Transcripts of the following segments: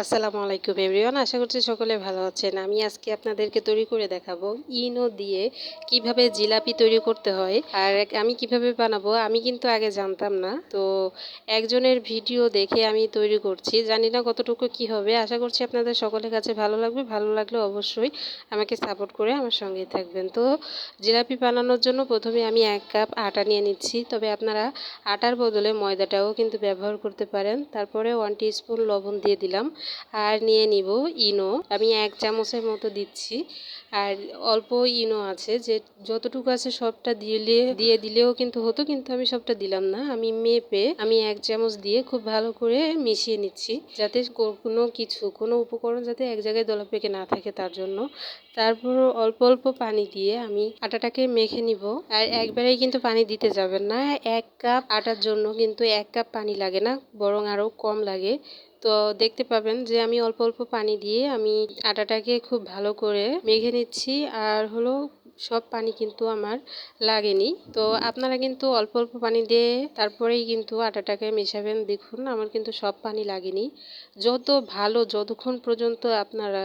আসসালামু আলাইকুম এভরিওয়ান, আশা করছি সকলে ভালো আছেন। আমি আজকে আপনাদেরকে তৈরি করে দেখাবো ইনো দিয়ে কীভাবে জিলাপি তৈরি করতে হয় আর আমি কীভাবে বানাবো আমি কিন্তু আগে জানতাম না। তো একজনের ভিডিও দেখে আমি তৈরি করছি, জানি না কতটুকু কি হবে। আশা করছি আপনাদের সকলের কাছে ভালো লাগবে, ভালো লাগলে অবশ্যই আমাকে সাপোর্ট করে আমার সঙ্গেই থাকবেন। তো জিলাপি বানানোর জন্য প্রথমে আমি এক কাপ আটা নিয়ে নিচ্ছি, তবে আপনারা আটার বদলে ময়দাটাও কিন্তু ব্যবহার করতে পারেন। তারপরে ওয়ান স্পুন লবণ দিয়ে দিলাম। আর নিয়ে নিব ইনো। আমি এক চামচের মতো দিচ্ছি। আর অল্প ইনো আছে যে যতটুকু আছে সবটা দিলে, দিয়ে দিলেও কিন্তু হতো, কিন্তু আমি সবটা দিলাম না। আমি মেপে আমি এক চামচ দিয়ে খুব ভালো করে মিশিয়ে নিচ্ছি যাতে কোনো কিছু, কোনো উপকরণ যাতে এক জায়গায় দলা পেকে না থাকে তার জন্য। তারপর অল্প অল্প পানি দিয়ে আমি আটাটাকে মেখে নিব। আর একবারেই কিন্তু পানি দিতে যাবেন না। এক কাপ আটার জন্য কিন্তু এক কাপ পানি লাগে না, বরং আরও কম লাগে। তো দেখতে পাবেন যে আমি অল্প অল্প পানি দিয়ে আমি আটাটাকে খুব ভালো করে মেখে নিচ্ছি আর হলো সব পানি কিন্তু আমার লাগেনি। তো আপনারা কিন্তু অল্প অল্প পানি দিয়ে তারপরেই কিন্তু আটাটাকে মেশাবেন। দেখুন, আমার কিন্তু সব পানি লাগেনি। যত ভালো, যতক্ষণ পর্যন্ত আপনারা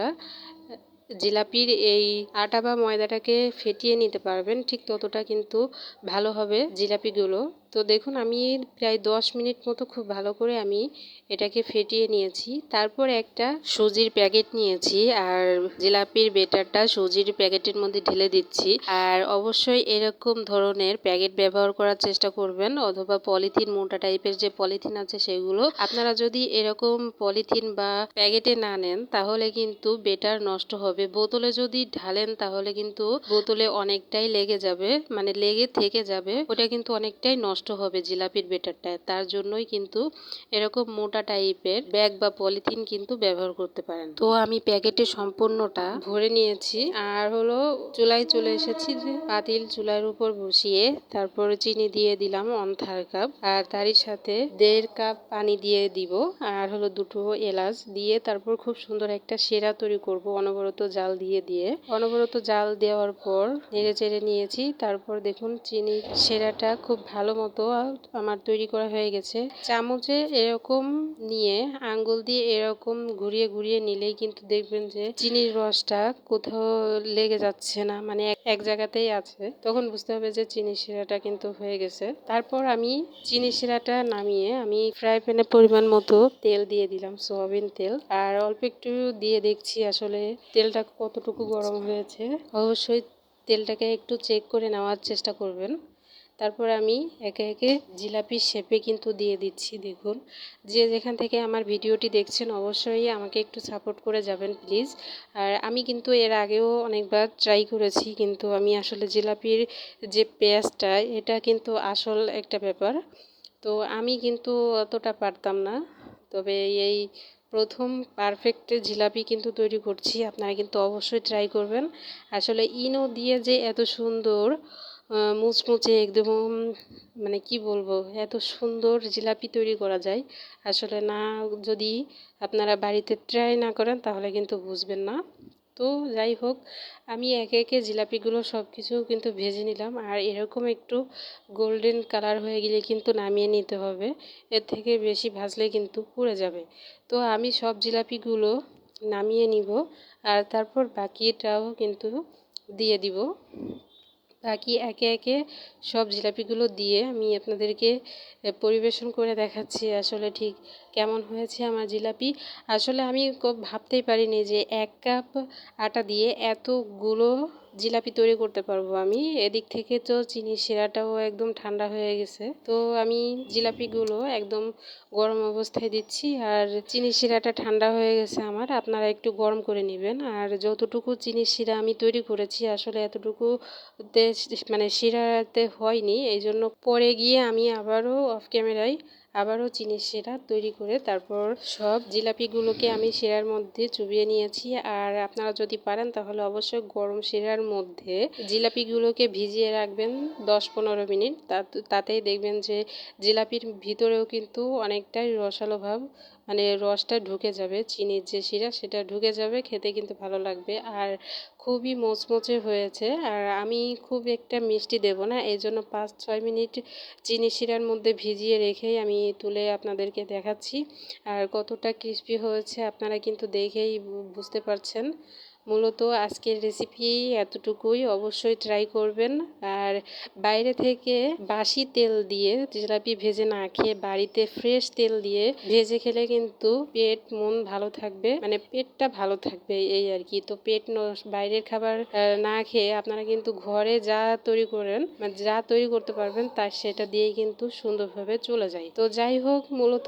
জিলাপির এই আটা বা ময়দাটাকে ফেটিয়ে নিতে পারবেন, ঠিক ততটা কিন্তু ভালো হবে জিলাপিগুলো। তো দেখুন, আমি প্রায় দশ মিনিট মতো খুব ভালো করে আমি এটাকে ফেটিয়ে নিয়েছি। তারপর একটা সুজির প্যাকেট নিয়েছি আর জিলাপির বেটারটা সুজির প্যাকেটের মধ্যে ঢেলে দিচ্ছি। আর অবশ্যই এরকম ধরনের প্যাকেট ব্যবহার করার চেষ্টা করবেন অথবা পলিথিন, মোটা টাইপের যে পলিথিন আছে সেগুলো। আপনারা যদি এরকম পলিথিন বা প্যাকেটে না নেন, তাহলে কিন্তু বেটার নষ্ট হবে। বোতলে যদি ঢালেন, তাহলে কিন্তু বোতলে অনেকটাই লেগে যাবে মানে লেগে থেকে যাবে। ওটা কিন্তু অনেকটাই নষ্ট হবে জিলাপির বেটারটা তার জন্যই কিন্তু এরকম মোটা টাইপের ব্যাগ বা পলিথিন কিন্তু ব্যবহার করতে পারেন। তো আমি প্যাকেটে সম্পূর্ণটা ভরে নিয়েছি। আর হলো চুলায় চলে এসেছি পাতিল চুলার উপর বসিয়ে তারপরে চিনি দিয়ে দিলাম অন থার কাপ আর তারই সাথে দেড় কাপ পানি দিয়ে দিব। আর হলো দুটো এলাচ দিয়ে তারপর খুব সুন্দর একটা সেরা তৈরি করব অনবরত জাল দিয়ে দিয়ে। অনবরত জাল দেওয়ার পর নেড়ে চেড়ে নিয়েছি। তারপর দেখুন চিনি সেরাটা খুব ভালো মতো আমার তৈরি করা হয়ে গেছে। চামচে এরকম নিয়ে আঙ্গুল দিয়ে এরকম ঘুরিয়ে ঘুরিয়ে নিলেই কিন্তু দেখবেন যে চিনির রসটা কোথাও লেগে যাচ্ছে না মানে এক জায়গাতেই আছে। তখন বুঝতে হবে যে চিনি শিরাটা কিন্তু হয়ে গেছে। তারপর আমি চিনি শিরাটা নামিয়ে আমি ফ্রাই প্যানে পরিমাণ মতো তেল দিয়ে দিলাম, সোয়াবিন তেল। আর অল্প একটু দিয়ে দেখছি আসলে তেলটা কতটুকু গরম হয়েছে। অবশ্যই তেলটাকে একটু চেক করে নেওয়ার চেষ্টা করবেন। তারপর আমি একে একে জিলাপির শেপে কিন্তু দিয়ে দিচ্ছি, দেখুন। যে যেখান থেকে আমার ভিডিওটি দেখছেন, অবশ্যই আমাকে একটু সাপোর্ট করে যাবেন প্লিজ আর আমি কিন্তু এর আগেও অনেকবার ট্রাই করেছি, কিন্তু আমি আসলে জিলাপির যে পেঁয়াজটা, এটা কিন্তু আসল একটা ব্যাপার। তো আমি কিন্তু অতটা পারতাম না, তবে এই প্রথম পারফেক্ট জিলাপি কিন্তু তৈরি করছি, আপনারা কিন্তু অবশ্যই ট্রাই করবেন। আসলে ইনো দিয়ে যে এত সুন্দর মুচমুচে একদম মানে কি বলব, এত সুন্দর জিলাপি তৈরি করা যায়। আসলে না, যদি আপনারা বাড়িতে ট্রাই না করেন, তাহলে কিন্তু বুঝবেন না। তো যাই হোক, আমি একে একে জিলাপিগুলো সব কিছু কিন্তু ভেজে নিলাম। আর এরকম একটু গোল্ডেন কালার হয়ে গেলে কিন্তু নামিয়ে নিতে হবে। এর থেকে বেশি ভাজলে কিন্তু পুড়ে যাবে। তো আমি সব জিলাপিগুলো নামিয়ে নিব। আর তারপর বাকিটাও কিন্তু দিয়ে দিব। বাকি একে একে সব জিলাপিগুলো দিয়ে আমি আপনাদেরকে পরিবেশন করে দেখাচ্ছি আসলে ঠিক কেমন হয়েছে আমার জিলাপি। আসলে আমি ভাবতেই পারিনি যে এক কাপ আটা দিয়ে এতগুলো জিলাপি তৈরি করতে পারব আমি। এদিক থেকে তো চিনি শিরাটাও একদম ঠান্ডা হয়ে গেছে। তো আমি জিলাপিগুলো একদম গরম অবস্থায় দিচ্ছি আর চিনি শিরাটা ঠান্ডা হয়ে গেছে আমার। আপনারা একটু গরম করে নেবেন। আর যতটুকু চিনি শিরা আমি তৈরি করেছি, আসলে এতটুকু মানে শিরাতে হয়নি। এই জন্য পরে গিয়ে আমি আবারও অফ ক্যামেরায় আবারও চিনির সেরা তৈরি করে তারপর সব জিলাপিগুলোকে আমি সেরার মধ্যে চুবিয়ে নিয়েছি। আর আপনারা যদি পারেন তাহলে অবশ্যই গরম সেরার মধ্যে জিলাপিগুলোকে ভিজিয়ে রাখবেন দশ পনেরো মিনিট তাতেই দেখবেন যে জিলাপির ভিতরেও কিন্তু অনেকটাই রসালো ভাব মানে রসটা ঢুকে যাবে, চিনির যে শিরা সেটা ঢুকে যাবে, খেতে কিন্তু ভালো লাগবে। আর খুবই মোচমোচে হয়েছে। আর আমি খুব একটা মিষ্টি দেব না, এই জন্য পাঁচ ছয় মিনিট চিনি শিরার মধ্যে ভিজিয়ে রেখেই আমি তুলে আপনাদেরকে দেখাচ্ছি। আর কতটা ক্রিস্পি হয়েছে আপনারা কিন্তু দেখেই বুঝতে পারছেন। মূলত আজকের রেসিপি এতটুকুই। অবশ্যই ট্রাই করবেন। আর বাইরে থেকে বাসি তেল দিয়ে জিলাপি ভেজে না খেয়ে বাড়িতে ফ্রেশ তেল দিয়ে ভেজে খেলে কিন্তু পেট মন ভালো থাকবে। মানে পেটটা ভালো থাকবে এই আর কি। তো পেট বাইরের খাবার না খেয়ে আপনারা কিন্তু ঘরে যা তৈরি করেন মানে যা তৈরি করতে পারবেন তার সেটা দিয়েই কিন্তু সুন্দরভাবে চলে যায়। তো যাই হোক, মূলত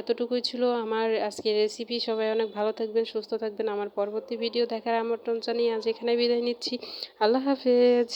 এতটুকুই ছিল আমার আজকের রেসিপি সবাই অনেক ভালো থাকবেন, সুস্থ থাকবেন। আমার পরবর্তী ভিডিও দেখার আমন্ত্রণ জানিয়ে আজ এখানে বিদায় নিচ্ছি। আল্লাহ হাফেজ।